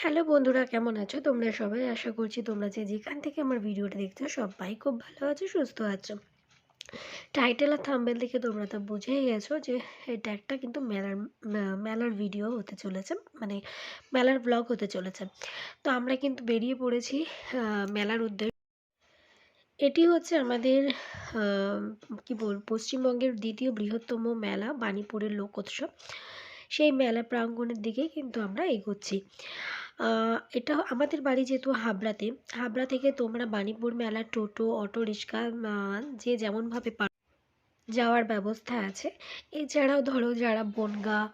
Hello বন্ধুরা, কেমন আছো? তোমরা সবাই আশা করছি তোমরা যে যেখান থেকে আমার ভিডিওটা দেখছ সবাই খুব ভালো আছো, সুস্থ আছো। টাইটেল আর থাম্বেল দেখে তোমরা তো বুঝেই গেছো যে এটা একটা কিন্তু মেলার মেলার ভিডিও হতে চলেছে মানে মেলার ব্লগ হতে চলেছে। তো আমরা কিন্তু বেরিয়ে পড়েছি মেলার উদ্দেশ্যে। এটি হচ্ছে আমাদের কি বল, পশ্চিমবঙ্গের দ্বিতীয় বৃহত্তম মেলা, বাণীপুরের লোক উৎসব সেই মেলা প্রাঙ্গণের দিকেই কিন্তু আমরা এগোচ্ছি। এটা আমাদের বাড়ি যেহেতু হাবড়াতে, হাবড়া থেকে তোমরা বাণীপুর মেলার টোটো, অটো, রিক্সা যে যেমনভাবে পার যাওয়ার ব্যবস্থা আছে, এছাড়াও ধরো যারা বনগাঁ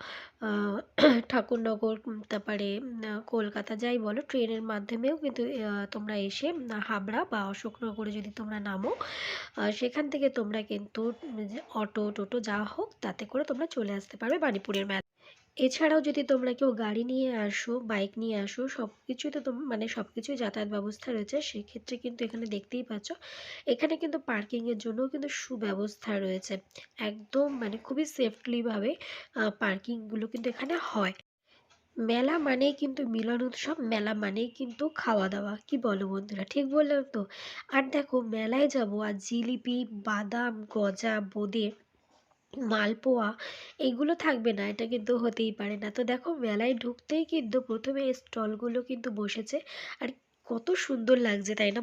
ঠাকুরনগর, তারপরে কলকাতা যাই বলো, ট্রেনের মাধ্যমেও কিন্তু তোমরা এসে হাবড়া বা অশোকনগরে যদি তোমরা নামো সেখান থেকে তোমরা কিন্তু অটো, টোটো যা হোক, তাতে করে তোমরা চলে আসতে পারবে বাণীপুরের মেলা। এছাড়াও যদি তোমরা কেউ গাড়ি নিয়ে আসো, বাইক নিয়ে আসো সব কিছুই তো মানে সব কিছুই যাতায়াত ব্যবস্থা রয়েছে, সেক্ষেত্রে কিন্তু এখানে দেখতেই পাচ্ছ, এখানে কিন্তু পার্কিংয়ের জন্যও কিন্তু সুব্যবস্থা রয়েছে। একদম মানে খুবই সেফলিভাবে পার্কিংগুলো কিন্তু এখানে হয়। মেলা মানেই কিন্তু মিলন উৎসব, মেলা মানেই কিন্তু খাওয়া দাওয়া কি বলো বন্ধুরা? ঠিক বললাম তো? আর দেখো, মেলায় যাব আর জিলিপি, বাদাম, গজা, বোঁদে মালপোয়া এগুলো থাকবে না, এটা কিন্তু হতেই পারে না। তো দেখো মেলায় ঢুকতেই কিন্তু প্রথমে স্টলগুলো কিন্তু বসেছে, আর কত সুন্দর লাগছে, তাই না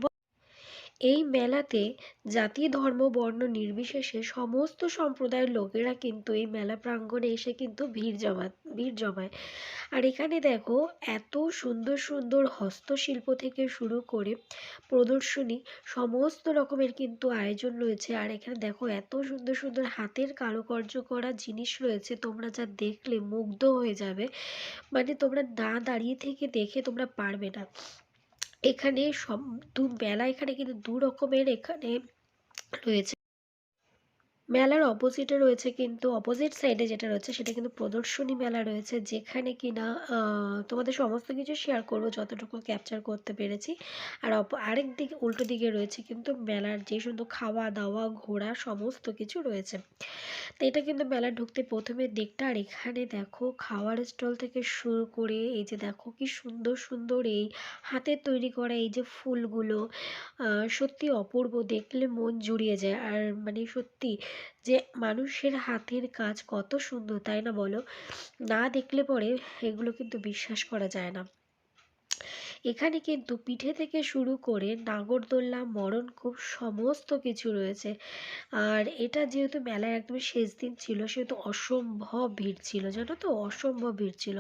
এই মেলাতে জাতি, ধর্ম, বর্ণ নির্বিশেষে সমস্ত সম্প্রদায়ের লোকেরা কিন্তু এই মেলা প্রাঙ্গণে এসে কিন্তু ভিড় জমা, ভিড় জমায়। আর এখানে দেখো এত সুন্দর সুন্দর হস্তশিল্প থেকে শুরু করে প্রদর্শনী, সমস্ত রকমের কিন্তু আয়োজন রয়েছে। আর এখানে দেখো এত সুন্দর সুন্দর হাতের কারুকার্য করা জিনিস রয়েছে। তোমরা যা দেখলে মুগ্ধ হয়ে যাবে। মানে তোমরা না দাঁড়িয়ে থেকে দেখে তোমরা পারবে না। এখানে সব দু মেলা এখানে কিন্তু দু রকমের এখানে রয়েছে। মেলার অপোজিটে রয়েছে কিন্তু অপোজিট সাইডে যেটা রয়েছে, সেটা কিন্তু প্রদর্শনী মেলা রয়েছে, যেখানে কিনা তোমাদের সমস্ত কিছু শেয়ার করব যতটুকু ক্যাপচার করতে পেরেছি। আর আরেক দিকে, উল্টো দিকে রয়েছে কিন্তু মেলার যে সুন্দর খাওয়া দাওয়া ঘোরা সমস্ত কিছু রয়েছে। তো এটা কিন্তু মেলা ঢুকতে প্রথমে দিকটা, আর এখানে দেখো খাওয়ার স্টল থেকে শুরু করে এই যে দেখো কি সুন্দর সুন্দর এই হাতের তৈরি করা এই যে ফুলগুলো সত্যি অপূর্ব, দেখলে মন জুড়িয়ে যায়। আর মানে সত্যি যে মানুষের হাতের কাজ কত সুন্দর, তাই না বলো? না দেখলে পরে এগুলো কিন্তু বিশ্বাস করা যায় না। এখানে কিন্তু পিঠে থেকে শুরু করে নাগরদোল্লা মরণকূপ সমস্ত কিছু রয়েছে। আর এটা যেহেতু মেলার একদম শেষ দিন ছিল, সেহেতু অসম্ভব ভিড় ছিল, জানো তো? অসম্ভব ভিড় ছিল।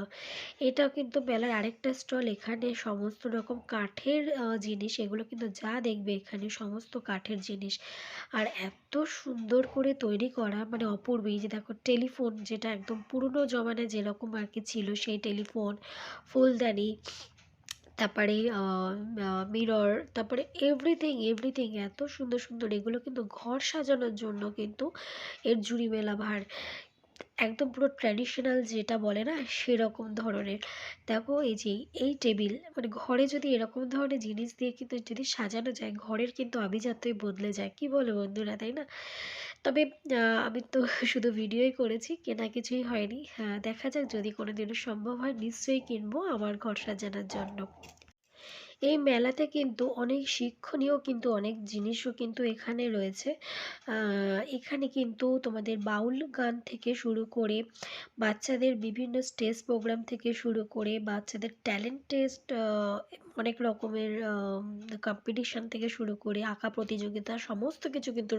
এটা কিন্তু মেলার আরেকটা স্টল, এখানে সমস্ত রকম কাঠের জিনিস, এগুলো কিন্তু যা দেখবে এখানে সমস্ত কাঠের জিনিস। আর এত সুন্দর করে তৈরি করা মানে অপূর্ব, এই যে দেখো টেলিফোন যেটা একদম পুরনো জমানায় যেরকম আর কি ছিল, সেই টেলিফোন, ফুলদানি তারপরে মিরর তারপরে এভরিথিং এভরিথিং এত সুন্দর সুন্দর। এগুলো কিন্তু ঘর সাজানোর জন্য কিন্তু এর জুড়ি মেলা ভার একদম পুরো ট্র্যাডিশনাল যেটা বলে না, সেরকম ধরনের। দেখো এই যে এই টেবিল মানে ঘরে যদি এরকম ধরনের জিনিস দিয়ে কিন্তু যদি সাজানো যায়, ঘরের কিন্তু আভিজাত্যই বদলে যায়। কি বলো বন্ধুরা, তাই না? তবে আমি তো শুধু ভিডিওই করেছি, কেনা কিছুই হয়নি। হ্যাঁ দেখা যাক যদি কোনো দিনও সম্ভব হয়, নিশ্চয়ই কিনবো আমার ঘর সাজানোর জন্য। এই মেলাতে কিন্তু অনেক শিক্ষণীয় কিন্তু অনেক জিনিসও কিন্তু এখানে রয়েছে। এখানে কিন্তু তোমাদের বাউল গান থেকে শুরু করে, বাচ্চাদের বিভিন্ন স্টেজ প্রোগ্রাম থেকে শুরু করে, বাচ্চাদের ট্যালেন্ট টেস্ট অনেক রকমের কম্পিটিশান থেকে শুরু করে, আঁকা প্রতিযোগিতা, সমস্ত কিছু কিন্তু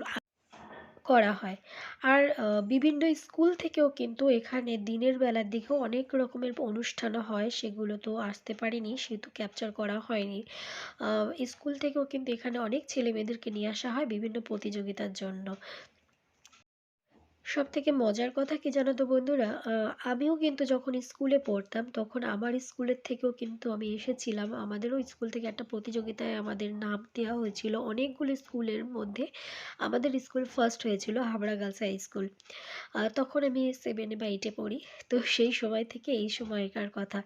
করা হয়। আর বিভিন্ন স্কুল থেকেও কিন্তু এখানে দিনের বেলার দিকেও অনেক রকমের অনুষ্ঠানও হয়, সেগুলো তো আসতে পারিনি, সেহেতু ক্যাপচার করা হয়নি। স্কুল থেকেও কিন্তু এখানে অনেক ছেলে মেয়েদেরকে নিয়ে আসা হয় বিভিন্ন প্রতিযোগিতার জন্য। সব থেকে মজার কথা কি জানো তো বন্ধুরা? আমিও কিন্তু যখন স্কুলে পড়তাম তখন আমার স্কুলের থেকেও কিন্তু আমি এসেছিলাম। আমাদেরও স্কুল থেকে একটা প্রতিযোগিতায় আমাদের নাম দেওয়া হয়েছিল। অনেকগুলো স্কুলের মধ্যে আমাদের স্কুল ফার্স্ট হয়েছিল, হাবড়া গার্লস হাই স্কুল তখন আমি সেভেনে বা এইটে পড়ি। তো সেই সময় থেকে এই সময়কার কথা।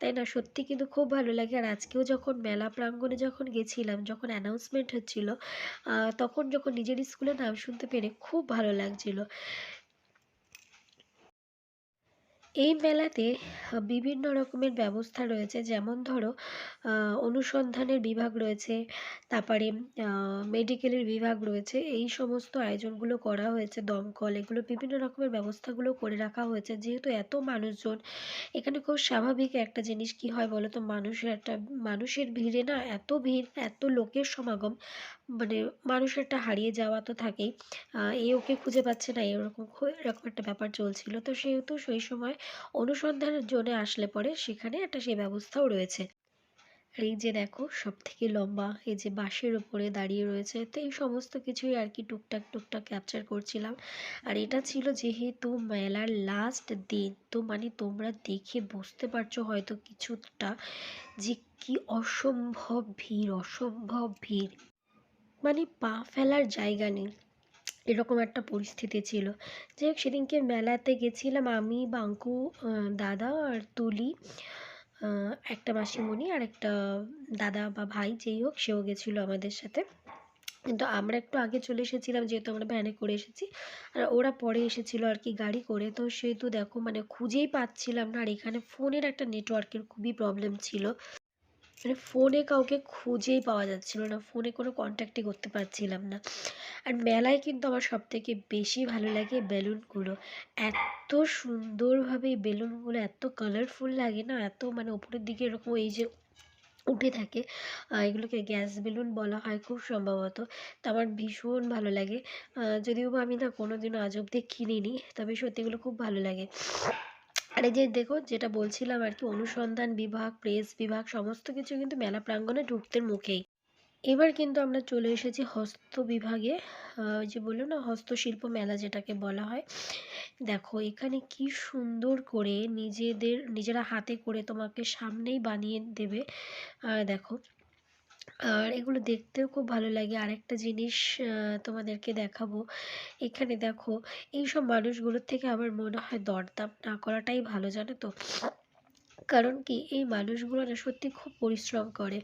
তাই না? সত্যি কিন্তু খুব ভালো লাগে। আর আজকেও যখন মেলা প্রাঙ্গণে যখন গেছিলাম, যখন অ্যানাউন্সমেন্ট হচ্ছিল তখন যখন নিজের স্কুলের নাম শুনতে পেরে খুব ভালো লাগছিল। এই মেলাতে বিভিন্ন রকমের ব্যবস্থা রয়েছে। যেমন ধরো অনুসন্ধানের বিভাগ রয়েছে, তারপরে মেডিকেলের বিভাগ রয়েছে। এই সমস্ত আয়োজনগুলো করা হয়েছে দমকল এগুলো, বিভিন্ন রকমের ব্যবস্থাগুলো করে রাখা হয়েছে। যেহেতু এত মানুষজন, এখানে খুব স্বাভাবিক একটা জিনিস কি হয় বলো তো মানুষের একটা, মানুষের ভিড়ে না এত ভিড়, এত লোকের সমাগম। মানে মানুষ একটা হারিয়ে যাওয়া তো থাকেই। এ ওকে খুঁজে পাচ্ছে না, এরকম এরকম একটা ব্যাপার চলছিল। তো সেহেতু সেই সময় অনুসন্ধানের জন্য আসলে পরে সেখানে একটা সেই ব্যবস্থাও রয়েছে। আর এই যে দেখো সব থেকে লম্বা, এই যে বাঁশের ওপরে দাঁড়িয়ে রয়েছে, তো এই সমস্ত কিছুই আর কি টুকটাক টুকটাক ক্যাপচার করছিলাম। আর এটা ছিল যেহেতু মেলার লাস্ট দিন তো মানে তোমরা দেখে বুঝতে পারছ হয়তো কিছুটা যে কি অসম্ভব ভিড় অসম্ভব ভিড়। মানে পা ফেলার জায়গা নেই। এরকম একটা পরিস্থিতি ছিল। যাই হোক, সেদিনকে মেলাতে গেছিলাম আমি, বাঙ্কু দাদা আর তুলি একটা মাসিমণি আর একটা দাদা বা ভাই যেই হোক, সেও গেছিল আমাদের সাথে। কিন্তু আমরা একটু আগে চলে এসেছিলাম, যেহেতু আমরা ভ্যানে করে এসেছি। আর ওরা পরে এসেছিল আর কি গাড়ি করে। তো সেহেতু দেখো মানে খুঁজেই পাচ্ছিলাম না। আর এখানে ফোনের একটা নেটওয়ার্কের খুবই প্রবলেম ছিল। মানে ফোনে কাউকে খুঁজেই পাওয়া যাচ্ছিল না। ফোনে কোনো কন্ট্যাক্টই করতে পারছিলাম না। আর মেলায় কিন্তু আমার সব থেকে বেশি ভালো লাগে বেলুনগুলো এত সুন্দরভাবে বেলুনগুলো এত কালারফুল লাগে না? এত মানে ওপরের দিকে এরকম এই যে উঠে থাকে এগুলোকে গ্যাস বেলুন বলা হয় খুব সম্ভবত। তো আমার ভীষণ ভালো লাগে। যদিও বা আমি না কোনো দিনও আজ অব্দি কিনিনি, তবে সত্যি এগুলো খুব ভালো লাগে। আর এই যে দেখো যেটা বলছিলাম আর কি, অনুসন্ধান বিভাগ প্রেস বিভাগ, সমস্ত কিছু কিন্তু মেলা প্রাঙ্গণে ঢুকতে মুখেই। এবার কিন্তু আমরা চলে এসেছি হস্ত বিভাগে ওই যে বলল না, হস্তশিল্প মেলা যেটাকে বলা হয়। দেখো, এখানে কি সুন্দর করে নিজেদের, নিজেরা হাতে করে তোমাকে সামনেই বানিয়ে দেবে। দেখো আর এগুলো দেখতেও খুব ভালো লাগে। আরেকটা জিনিস তোমাদেরকে দেখাবো। এখানে দেখো, এইসব মানুষগুলোর থেকে আমার মনে হয় দরদাম না করাটাই ভালো, জানো তো? কারণ কি, এই মানুষগুলো না সত্যি খুব পরিশ্রম করে।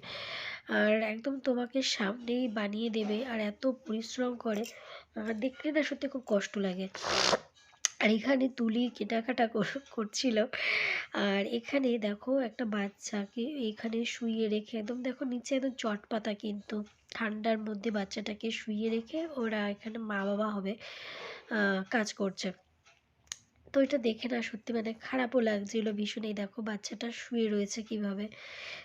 আর একদম তোমাকে সামনেই বানিয়ে দেবে আর এত পরিশ্রম করে দেখতে না সত্যি খুব কষ্ট লাগে। আর এখানে তুলি কেনাকাটা করছিল। আর এখানে দেখো একটা বাচ্চাকে এখানে শুইয়ে রেখে, একদম দেখো নিচে একদম চটপাতা কিন্তু। ঠান্ডার মধ্যে বাচ্চাটাকে শুইয়ে রেখে ওরা এখানে মা বাবা হবে কাজ করছে। তো এটা দেখে না সত্যি মানে খারাপও লাগছিল ভীষণ এই দেখো বাচ্চাটা শুয়ে রয়েছে কীভাবে।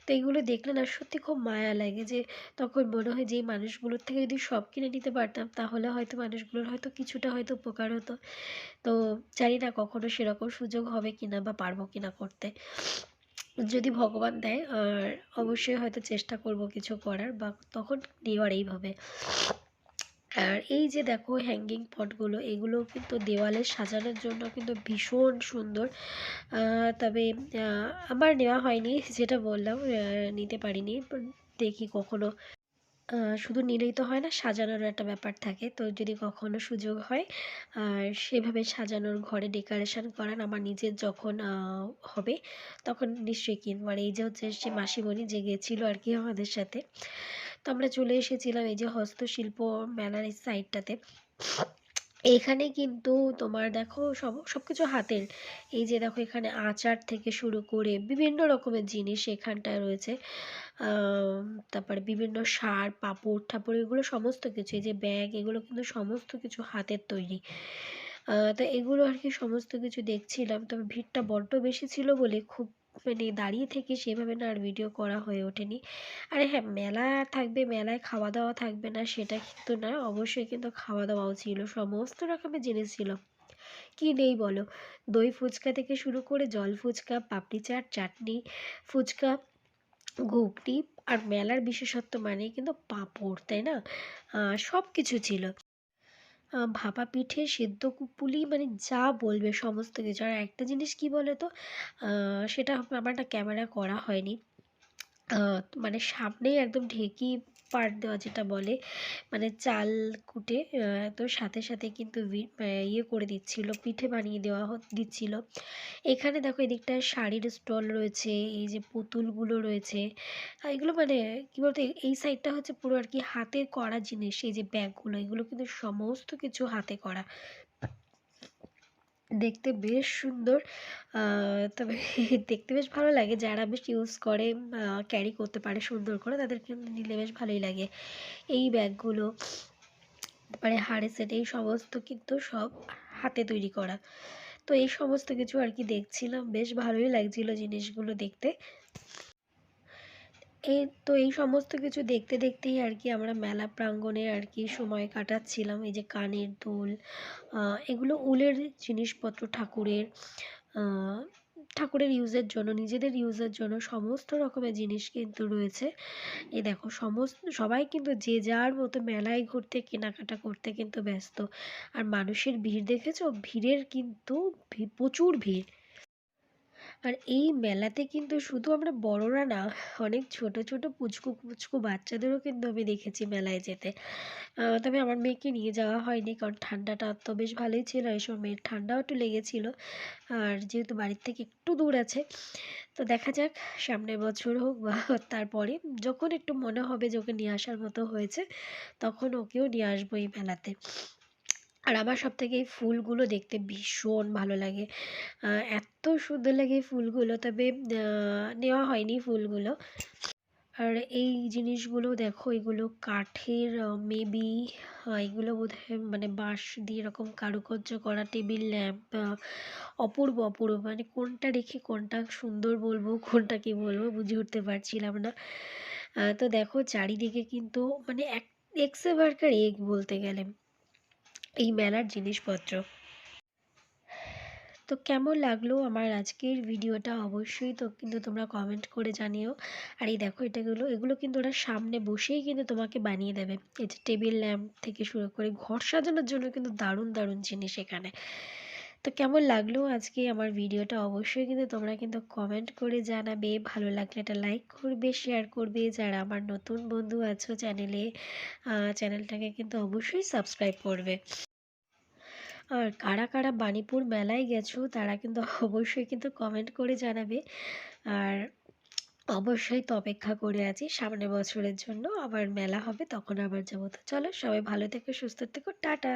তো এইগুলো দেখলে না সত্যি খুব মায়া লাগে যে তখন মনে হয় যে এই মানুষগুলোর থেকে যদি সব কিনে নিতে পারতাম, তাহলে হয়তো মানুষগুলোর হয়তো কিছুটা হয়তো উপকার হতো। তো জানি না কখনো সেরকম সুযোগ হবে কিনা বা পারব কিনা করতে। যদি ভগবান দেয়, আর অবশ্যই হয়তো চেষ্টা করব কিছু করার, বা তখন নেওয়ার এইভাবে। আর এই যে দেখো হ্যাঙ্গিং পটগুলো এগুলো কিন্তু দেওয়ালে সাজানোর জন্য কিন্তু ভীষণ সুন্দর। তবে আমার নেওয়া হয়নি, যেটা বললাম নিতে পারিনি দেখি কখনো। শুধু নিলেই তো হয় না সাজানোরও একটা ব্যাপার থাকে। তো যদি কখনো সুযোগ হয়, আর সেভাবে সাজানোর ঘরে ডেকোরেশন করার আমার নিজের যখন হবে, তখন নিশ্চয়ই কিনবো। আর এই যে হচ্ছে, সে মাসিমণি যে গেছিল আর কি আমাদের সাথে। তো আমরা চলে এসেছিলাম এই যে হস্তশিল্প মেলার এই সাইডটাতে এখানে কিন্তু তোমার দেখো সব সব কিছু হাতের। এই যে দেখো এখানে আচার থেকে শুরু করে বিভিন্ন রকমের জিনিস এখানটায় রয়েছে। তারপরে বিভিন্ন সার, পাপড় ঠাপড় এগুলো সমস্ত কিছু, এই যে ব্যাগ এগুলো কিন্তু সমস্ত কিছু হাতের তৈরি। তো এগুলো আর কি সমস্ত কিছু দেখছিলাম। তবে ভিড়টা বড্ড বেশি ছিল বলে খুব মানে দাঁড়িয়ে থেকে সেভাবে না আর ভিডিও করা হয়ে ওঠেনি। আরে হ্যাঁ মেলা থাকবে, মেলায় খাওয়া দাওয়া থাকবে না, সেটা কিন্তু না অবশ্যই কিন্তু খাওয়া দাওয়াও ছিল, সমস্ত রকমের জিনিস ছিল। কি নেই বলো? দই ফুচকা থেকে শুরু করে জল ফুচকা, পাপড়ি চাট, চাটনি ফুচকা, ঘুগনি আর মেলার বিশেষত্ব মানে কিন্তু পাঁপড়, তাই না? সব কিছু ছিল। ভাপা পিঠে সেদ্ধ পুলি মানে যা বলবে সমস্ত কিছু। আর একটা জিনিস কি বলো তো সেটা আমার একটা ক্যামেরা করা হয়নি। মানে সামনেই একদম ঢেকি পাট দেওয়া যেটা বলে মানে চাল কুটে তো সাথে সাথে কিন্তু ইয়ে করে দিচ্ছিল, পিঠে বানিয়ে দেওয়া দিচ্ছিল। এখানে দেখো এদিকটায় শাড়ির স্টল রয়েছে, এই যে পুতুলগুলো রয়েছে। এগুলো মানে কী বলতো এই সাইডটা হচ্ছে পুরো আর কি হাতে করা জিনিস, এই যে ব্যাগগুলো, এগুলো কিন্তু সমস্ত কিছু হাতে করা। দেখতে বেশ সুন্দর। তবে দেখতে বেশ ভালো লাগে। যারা বেশ ইউজ করে ক্যারি করতে পারে সুন্দর করে তাদের কিন্তু নিলে বেশ ভালোই লাগে। এই ব্যাগগুলো তারপরে হাড়ের সেট এই সমস্ত কিন্তু সব হাতে তৈরি করা। তো এই সমস্ত কিছু আর কি দেখছিলাম। বেশ ভালোই লাগছিল জিনিসগুলো দেখতে। এই তো এই সমস্ত কিছু দেখতে দেখতেই আর কি আমরা মেলা প্রাঙ্গণে আর কি সময় কাটাচ্ছিলাম। এই যে কানের দুল এগুলো উলের জিনিসপত্র ঠাকুরের ঠাকুরের ইউজের জন্য, নিজেদের ইউজের জন্য সমস্ত রকমের জিনিস কিন্তু রয়েছে। এই দেখো সমস্ত, সবাই কিন্তু যে যার মতো মেলায় ঘুরতে, কেনাকাটা করতে কিন্তু ব্যস্ত। আর মানুষের ভিড় দেখেছ? ভিড়ের কিন্তু প্রচুর ভিড়। আর এই মেলাতে কিন্তু শুধু আমরা বড়রা না, অনেক ছোট ছোট পুচকু পুচকু বাচ্চাদেরও কিন্তু আমি দেখেছি মেলায় যেতে। তবে আমার মেয়েকে নিয়ে যাওয়া হয়নি কারণ ঠান্ডাটা তো বেশ ভালোই ছিল এই সময় মেয়ের ঠান্ডাও একটু লেগেছিল। আর যেহেতু বাড়ির থেকে একটু দূর আছে, তো দেখা যাক সামনের বছর হোক বা তারপরে। যখন একটু মনে হবে যে ওকে নিয়ে আসার মতো হয়েছে, তখন ওকেও নিয়ে আসব এই মেলাতে। আর আমার সব থেকে এই ফুলগুলো দেখতে ভীষণ ভালো লাগে। এত সুন্দর লাগে ফুলগুলো, তবে নেওয়া হয়নি ফুলগুলো। আর এই জিনিসগুলো দেখো, এগুলো কাঠের মেবি এগুলো বোধহয় মানে বাঁশ দিয়ে এরকম কারুকার্য করা টেবিল ল্যাম্প অপূর্ব অপূর্ব মানে কোনটা রেখে কোনটা সুন্দর বলব, কোনটা কি বলব বুঝে উঠতে পারছিলাম না। তো দেখো, চারিদিকে কিন্তু মানে এক, এক্সে এগ বলতে গেলে। এই মেলার জিনিসপত্র। তো কেমন লাগল আমার আজকের ভিডিওটা? অবশ্যই তো কিন্তু তোমরা কমেন্ট করে জানিও। আর এই দেখো এটাগুলো এগুলো কিন্তু ওরা সামনে বসেই কিন্তু তোমাকে বানিয়ে দেবে। এই যে টেবিল ল্যাম্প থেকে শুরু করে ঘর সাজানোর জন্য কিন্তু দারুণ দারুণ জিনিস এখানে। তো কেমন লাগল আজকে আমার ভিডিওটা? অবশ্যই কিন্তু তোমরা কিন্তু কমেন্ট করে জানাবে। ভালো লাগলে এটা লাইক করবে শেয়ার করবে। যারা আমার নতুন বন্ধু আছো চ্যানেলে চ্যানেলটাকে কিন্তু অবশ্যই সাবস্ক্রাইব করবে। আর কারা কারা বাণীপুর মেলায় গেছো, তারা কিন্তু অবশ্যই কিন্তু কমেন্ট করে জানাবে। আর অবশ্যই তো অপেক্ষা করে আছি, সামনের বছরের জন্য আবার মেলা হবে, তখন আবার যাব। তো চলো সবাই ভালো থেকো, সুস্থ থেকো, টাটা!